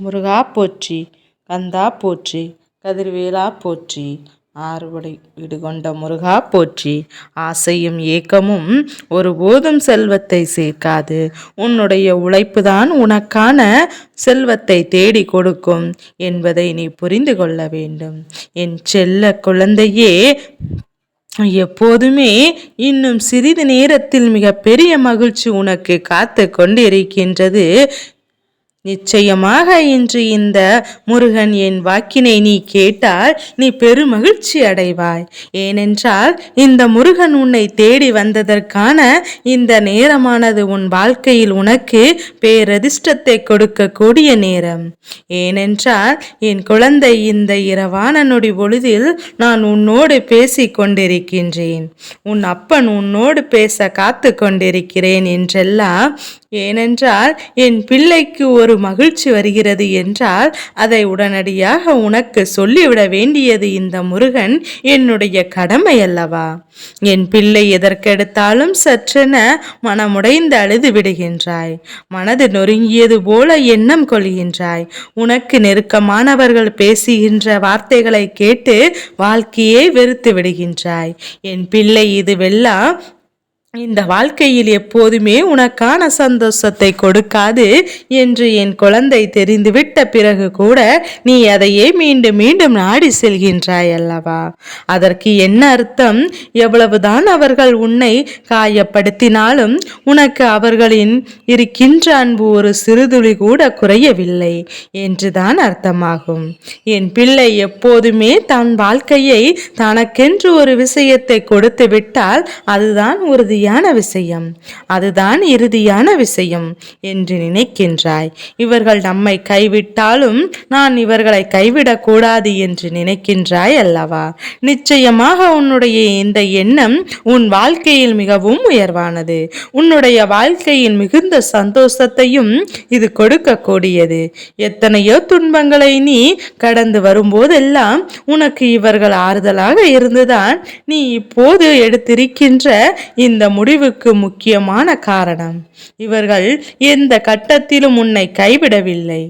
முருகா போற்றி கந்தா போற்றி கதிர்வேலா போற்றி. ஆறுபடை வீடு கொண்ட முருகா போற்றி. ஆசையும் ஏக்கமும் ஒருபோதும் செல்வத்தை சேர்க்காது. உன்னுடைய உழைப்புதான் உனக்கான செல்வத்தை தேடி கொடுக்கும் என்பதை நீ புரிந்து கொள்ள வேண்டும். என் செல்ல குழந்தையே எப்போதுமே இன்னும் சிறிது நேரத்தில் மிகப்பெரிய மகிழ்ச்சி உனக்கு காத்து கொண்டிருக்கின்றது நிச்சயமாக இன்று இந்த முருகன் என் வாக்கினை நீ கேட்டால் நீ பெருமகிழ்ச்சி அடைவாய். ஏனென்றால் இந்த முருகன் உன்னை தேடி வந்ததற்கான இந்த நேரமானது உன் வாழ்க்கையில் உனக்கு பேரதிர்ஷ்டத்தை கொடுக்கக்கூடிய நேரம். ஏனென்றால் என் குழந்தை இந்த இரவான நொடி பொழுதில் நான் உன்னோடு பேசி கொண்டிருக்கின்றேன். உன் அப்பன் உன்னோடு பேச காத்து கொண்டிருக்கிறேன் என்றெல்லாம் ஏனென்றால் என் பிள்ளைக்கு ஒரு மகிழ்ச்சி வருகிறது என்றால் அதை உடனடியாக உனக்கு சொல்லிவிட வேண்டியது இந்த முருகன் என்னுடைய கடமை அல்லவா? என் பிள்ளை எதற்கெடுத்தாலும் சற்றென மனமுடைந்து அழுது விடுகின்றாய். மனது நொறுங்கியது போல எண்ணம் கொள்கின்றாய். உனக்கு நெருக்கமானவர்கள் பேசுகின்ற வார்த்தைகளை கேட்டு வாழ்க்கையே வெறுத்து விடுகின்றாய். என் பிள்ளை இதுவெல்லாம் இந்த வாழ்க்கையில் எப்போதுமே உனக்கான சந்தோஷத்தை கொடுக்காது என்று என் குழந்தை தெரிந்துவிட்ட பிறகு கூட நீ அதையே மீண்டும் மீண்டும் நாடி செல்கின்றாய் அல்லவா அதற்கு என்ன அர்த்தம்? எவ்வளவுதான் அவர்கள் உன்னை காயப்படுத்தினாலும் உனக்கு அவர்களின் இருக்கின்ற அன்பு ஒரு சிறுதுளி கூட குறையவில்லை என்றுதான் அர்த்தமாகும். என் பிள்ளை எப்போதுமே தன் வாழ்க்கையை தனக்கென்று ஒரு விஷயத்தை கொடுத்து விட்டால் அதுதான் உறுதி இறுதியான விஷயம். அதுதான் இறுதியான விஷயம் என்று நினைக்கின்றாய். இவர்கள் நம்மை கைவிட்டாலும் நான் இவர்களை கைவிடக்கூடாது என்று நினைக்கின்றாய் அல்லவா? நிச்சயமாக உன்னுடைய இந்த எண்ணம் உன் வாழ்க்கையில் மிகவும் உயர்வானது. உன்னுடைய வாழ்க்கையின் மிகுந்த சந்தோஷத்தையும் இது கொடுக்கக்கூடியது. எத்தனையோ துன்பங்களை நீ கடந்து வரும்போதெல்லாம் உனக்கு இவர்கள் ஆறுதலாக இருந்துதான் நீ இப்போது எடுத்திருக்கின்ற இந்த முடிவுக்கு முக்கியமான காரணம். இவர்கள் எந்த கட்டத்திலும் உன்னை கைவிடவில்லை.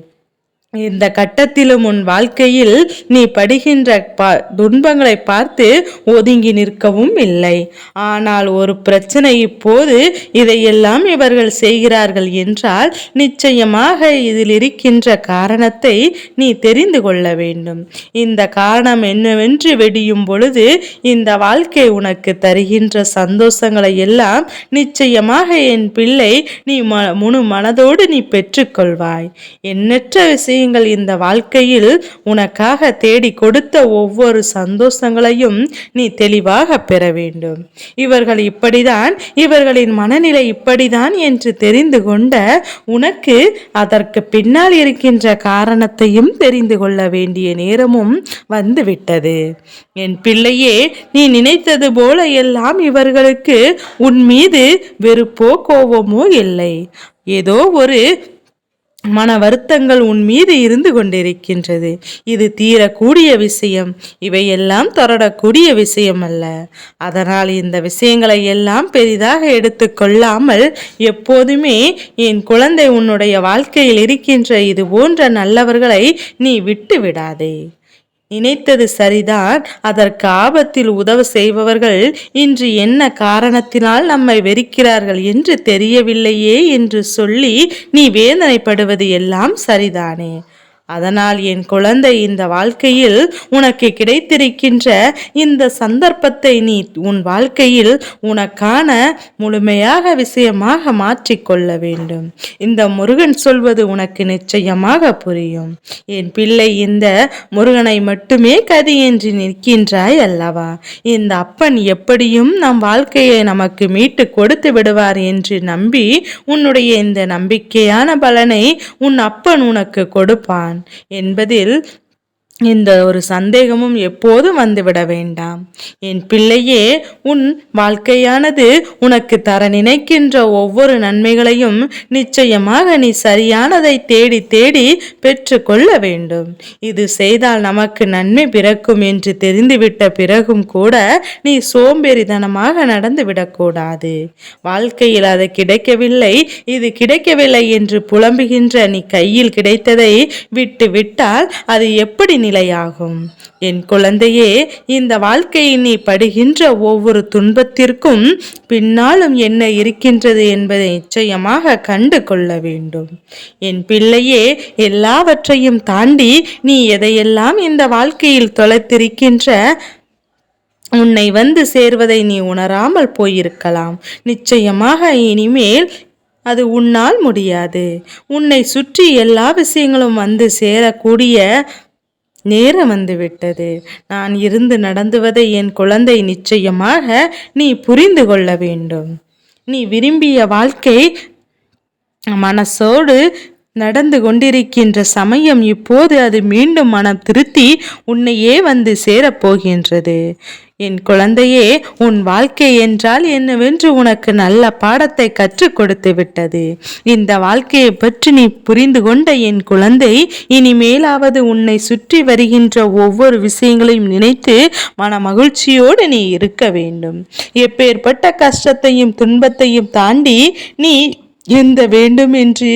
இந்த கட்டத்திலும் உன் வாழ்க்கையில் நீ படுகின்ற பா துன்பங்களை பார்த்து ஒதுங்கி நிற்கவும் இல்லை. ஆனால் ஒரு பிரச்சனை இப்போது இதையெல்லாம் இவர்கள் செய்கிறார்கள் என்றால் நிச்சயமாக இதில் இருக்கின்ற காரணத்தை நீ தெரிந்து கொள்ள வேண்டும். இந்த காரணம் என்னவென்று வெடியும் பொழுது இந்த வாழ்க்கை உனக்கு தருகின்ற சந்தோஷங்களை எல்லாம் நிச்சயமாக என் பிள்ளை நீ ம முழு மனதோடு நீ பெற்றுக்கொள்வாய். எண்ணற்ற விஷயம் விஷயங்கள் இந்த வாழ்க்கையில் உனக்காக தேடி கொடுத்த ஒவ்வொரு சந்தோஷங்களையும் நீ தெளிவாக பெற வேண்டும். இவர்கள் இப்படிதான் இவர்களின் மனநிலை இப்படிதான் என்று தெரிந்து கொண்ட உனக்கு அதற்கு பின்னால் இருக்கின்ற காரணத்தையும் தெரிந்து கொள்ள வேண்டிய நேரமும் வந்துவிட்டது. என் பிள்ளையே நீ நினைத்தது போல எல்லாம் இவர்களுக்கு உன் மீது வெறுப்போ கோபமோ இல்லை. ஏதோ ஒரு மன வருத்தங்கள் உன் மீது இருந்து கொண்டிருக்கின்றது. இது தீரக்கூடிய விஷயம். இவையெல்லாம் தொடரக்கூடிய விஷயம் அல்ல. அதனால் இந்த விஷயங்களை எல்லாம் பெரிதாக எடுத்துக்கொள்ளாமல் எப்போதுமே என் குழந்தை உன்னுடைய வாழ்க்கையில் இருக்கின்ற இது போன்ற நல்லவர்களை நீ விட்டு விடாதே நினைத்தது சரிதான். அதற்கு ஆபத்தில் உதவ செய்பவர்கள் இன்று என்ன காரணத்தினால் நம்மை வெறுக்கிறார்கள் என்று தெரியவில்லையே என்று சொல்லி நீ வேதனைப்படுவது எல்லாம் சரிதானே? அதனால் என் குழந்தை இந்த வாழ்க்கையில் உனக்கு கிடைத்திருக்கின்ற இந்த சந்தர்ப்பத்தை நீ உன் வாழ்க்கையில் உனக்கான முழுமையாக விஷயமாக மாற்றிக்கொள்ள வேண்டும். இந்த முருகன் சொல்வது உனக்கு நிச்சயமாக புரியும். என் பிள்ளை இந்த முருகனை மட்டுமே கதி என்று நிற்கின்றாய் அல்லவா? இந்த அப்பன் எப்படியும் நம் வாழ்க்கையை நமக்கு மீட்டு கொடுத்து விடுவார் என்று நம்பி உன்னுடைய இந்த நம்பிக்கையான பலனை உன் அப்பன் உனக்கு கொடுப்பான். என்பதில் இந்த ஒரு சந்தேகமும் எப்போதும் வந்துவிட வேண்டாம். என் பிள்ளையே உன் வாழ்க்கையானது உனக்கு தர நினைக்கின்ற ஒவ்வொரு நன்மைகளையும் நிச்சயமாக நீ சரியானதை தேடி தேடி பெற்றுக்கொள்ள வேண்டும். இது செய்தால் நமக்கு நன்மை பிறக்கும் என்று தெரிந்துவிட்ட பிறகும் கூட நீ சோம்பேறித்தனமாக நடந்து விடக்கூடாது. வாழ்க்கையில் அது கிடைக்கவில்லை இது கிடைக்கவில்லை என்று புலம்புகின்ற நீ கையில் கிடைத்ததை விட்டு விட்டால் அது எப்படி நிலையாகும். என் குழந்தையே இந்த வாழ்க்கையை நீ படுகின்ற ஒவ்வொரு துன்பத்திற்கும் பின்னாலும் என்ன இருக்கின்றது என்பதை நிச்சயமாக கண்டு கொள்ள வேண்டும். என் பிள்ளையே எல்லாவற்றையும் தாண்டி நீ எதையெல்லாம் இந்த வாழ்க்கையில் தொலைத்திருக்கின்ற உன்னை வந்து சேர்வதை நீ உணராமல் போயிருக்கலாம். நிச்சயமாக இனிமேல் அது உன்னால் முடியாது. உன்னை சுற்றி எல்லா விஷயங்களும் வந்து சேரக்கூடிய நேரம் வந்துவிட்டது நான் இருந்து நடந்துவதை என் குழந்தை நிச்சயமாக நீ புரிந்து கொள்ள வேண்டும். நீ விரும்பிய வாழ்க்கை மனசோடு நடந்து கொண்டிருக்கின்ற சமயம் இப்போது அது மீண்டும் மனம் திருத்தி உன்னையே வந்து சேரப்போகின்றது. என் குழந்தையே உன் வாழ்க்கை என்றால் என்னவென்று உனக்கு நல்ல பாடத்தை கற்றுக் கொடுத்து விட்டது. இந்த வாழ்க்கையை பற்றி நீ புரிந்து கொண்ட என் குழந்தை இனிமேலாவது உன்னை சுற்றி வருகின்ற ஒவ்வொரு விஷயங்களையும் நினைத்து மன மகிழ்ச்சியோடு நீ இருக்க வேண்டும். எப்பேற்பட்ட கஷ்டத்தையும் துன்பத்தையும் தாண்டி நீ எந்த வேண்டும் என்று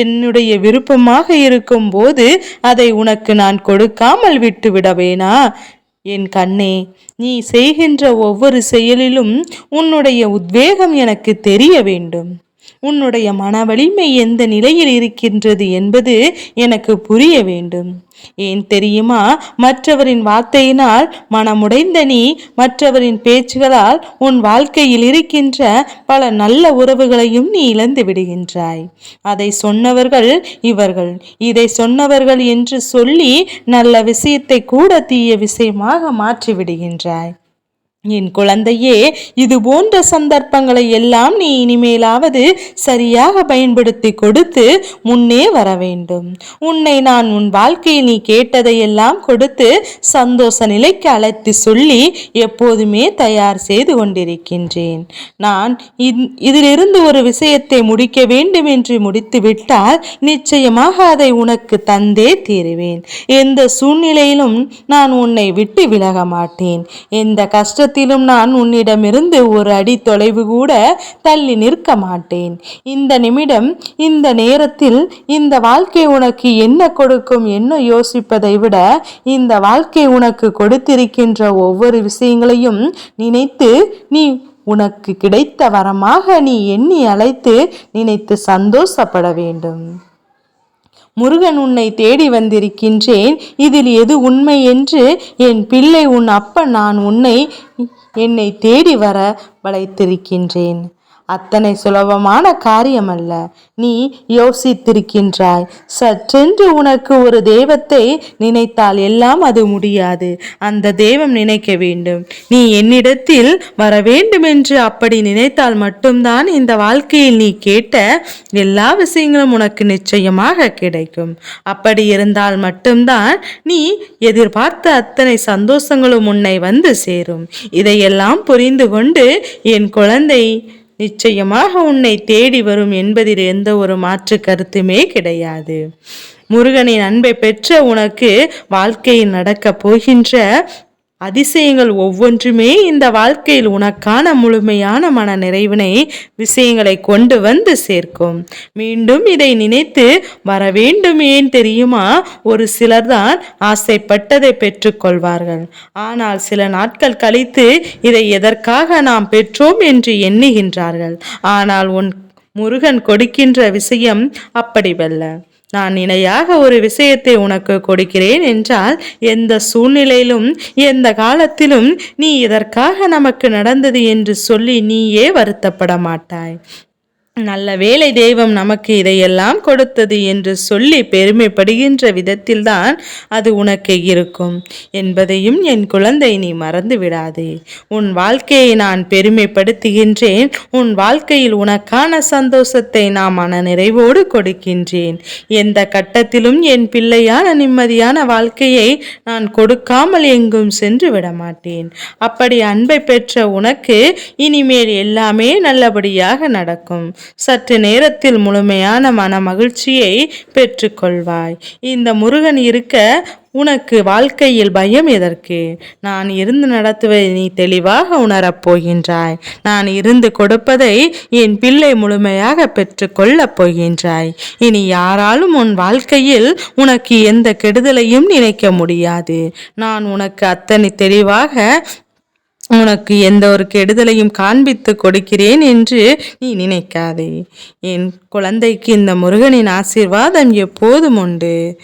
என்னுடைய விருப்பமாக இருக்கும்போது அதை உனக்கு நான் கொடுக்காமல் விட்டுவிடவேனா என் கண்ணே நீ செய்கின்ற ஒவ்வொரு செயலிலும் உன்னுடைய உத்வேகம் எனக்கு தெரிய வேண்டும். உன்னுடைய மன வலிமை எந்த நிலையில் இருக்கின்றது என்பது எனக்கு புரிய வேண்டும். ஏன் தெரியுமா? மற்றவரின் வார்த்தையினால் மனமுடைந்த நீ மற்றவரின் பேச்சுகளால் உன் வாழ்க்கையில் இருக்கின்ற பல நல்ல உறவுகளையும் நீ இழந்து விடுகின்றாய். அதை சொன்னவர்கள் இவர்கள். இதை சொன்னவர்கள் என்று சொல்லி நல்ல விஷயத்தை கூட தீய விஷயமாக மாற்றி விடுகின்றாய் என் குழந்தையே இது போன்ற சந்தர்ப்பங்களை எல்லாம் நீ இனிமேலாவது சரியாக பயன்படுத்தி கொடுத்து முன்னே வர வேண்டும். உன்னை நான் உன் வாழ்க்கையில் நீ கேட்டதையெல்லாம் கொடுத்து சந்தோஷ நிலைக்கு அழைத்து சொல்லி எப்போதுமே தயார் செய்து கொண்டிருக்கின்றேன். நான் இதிலிருந்து ஒரு விஷயத்தை முடிக்க வேண்டும் என்று முடித்துவிட்டால் நிச்சயமாக அதை உனக்கு தந்தே தீருவேன். எந்த சூழ்நிலையிலும் நான் உன்னை விட்டு விலக மாட்டேன். எந்த கஷ்டத்தை நேரத்திலும் நான் உன்னிடமிருந்து ஒரு அடி தொலைவு கூட தள்ளி நிற்க மாட்டேன். இந்த நிமிடம் இந்த நேரத்தில் இந்த வாழ்க்கை உனக்கு என்ன கொடுக்கும் என்ன யோசிப்பதை விட இந்த வாழ்க்கை உனக்கு கொடுத்திருக்கின்ற ஒவ்வொரு விஷயங்களையும் நினைத்து நீ உனக்கு கிடைத்த வரமாக நீ எண்ணி அழைத்து நினைத்து சந்தோஷப்பட வேண்டும். முருகன் உன்னை தேடி வந்திருக்கின்றேன். இதில் எது உண்மை என்று என் பிள்ளை உன் அப்பன் நான் உன்னை என்னை தேடி வர வளைத்திருக்கின்றேன். அத்தனை சுலபமான காரியமல்ல. நீ யோசித்திருக்கின்றாய். சற்றென்று உனக்கு ஒரு தெய்வத்தை நினைத்தால் எல்லாம் அது முடியாது. அந்த தெய்வம் நினைக்க வேண்டும். நீ என்னிடத்தில் வர வேண்டும் என்று அப்படி நினைத்தால் மட்டும்தான் இந்த வாழ்க்கையில் நீ கேட்ட எல்லா விஷயங்களும் உனக்கு நிச்சயமாக கிடைக்கும். அப்படி இருந்தால் மட்டும்தான் நீ எதிர்பார்த்த அத்தனை சந்தோஷங்களும் உன்னை வந்து சேரும். இதையெல்லாம் புரிந்து கொண்டு என் குழந்தை நிச்சயமாக உன்னை தேடி வரும் என்பதில் எந்த ஒரு மாற்று கருத்துமே கிடையாது. முருகனின் அன்பை பெற்ற உனக்கு வாழ்க்கையில் நடக்கப் போகின்ற அதிசயங்கள் ஒவ்வொன்றுமே இந்த வாழ்க்கையில் உனக்கான முழுமையான மன நிறைவினை விஷயங்களை கொண்டு வந்து சேர்க்கும். மீண்டும் இதை நினைத்து வர வேண்டும் ஏன் தெரியுமா? ஒரு சிலர்தான் ஆசைப்பட்டதை பெற்றுக்கொள்வார்கள் ஆனால் சில நாட்கள் கழித்து இதை எதற்காக நாம் பெற்றோம் என்று எண்ணுகின்றார்கள். ஆனால் உன் முருகன் கொடுக்கின்ற விஷயம் அப்படிவல்ல நான் இணையாக ஒரு விஷயத்தை உனக்கு கொடுக்கிறேன் என்றால் எந்த சூழ்நிலையிலும் எந்த காலத்திலும் நீ இதற்காக நமக்கு நடந்தது என்று சொல்லி நீயே வருத்தப்பட மாட்டாய் நல்ல வேலை தெய்வம் நமக்கு இதையெல்லாம் கொடுத்தது என்று சொல்லி பெருமைப்படுகின்ற விதத்தில்தான் அது உனக்கு இருக்கும். என்பதையும் என் குழந்தை நீ மறந்து விடாதே. உன் வாழ்க்கையை நான் பெருமைப்படுத்துகின்றேன். உன் வாழ்க்கையில் உனக்கான சந்தோஷத்தை நான் மன நிறைவோடு கொடுக்கின்றேன். எந்த கட்டத்திலும் என் பிள்ளையான நிம்மதியான வாழ்க்கையை நான் கொடுக்காமல் எங்கும் சென்று விட மாட்டேன். அப்படி அன்பை பெற்ற உனக்கு இனிமேல் எல்லாமே நல்லபடியாக நடக்கும். சற்று நேரத்தில் முழுமையான மன மகிழ்ச்சியை பெற்றுக்கொள்வாய். இந்த முருகன் இருக்க உனக்கு வாழ்க்கையில் பயம் எதற்கு? நான் இருந்து நடத்துவதை நீ தெளிவாக உணரப் போகின்றாய். நான் இருந்து கொடுப்பதை என் பிள்ளை முழுமையாக பெற்றுக்கொள்ளப் போகின்றாய். இனி யாராலும் உன் வாழ்க்கையில் உனக்கு எந்த கெடுதலையும் நினைக்க முடியாது. நான் உனக்கு அத்தனை தெளிவாக உனக்கு எந்த ஒரு கெடுதலையும் காண்பித்து கொடுக்கிறேன் என்று நீ நினைக்காதே. என் குழந்தைக்கு இந்த முருகனின் ஆசீர்வாதம் எப்போதும் உண்டு.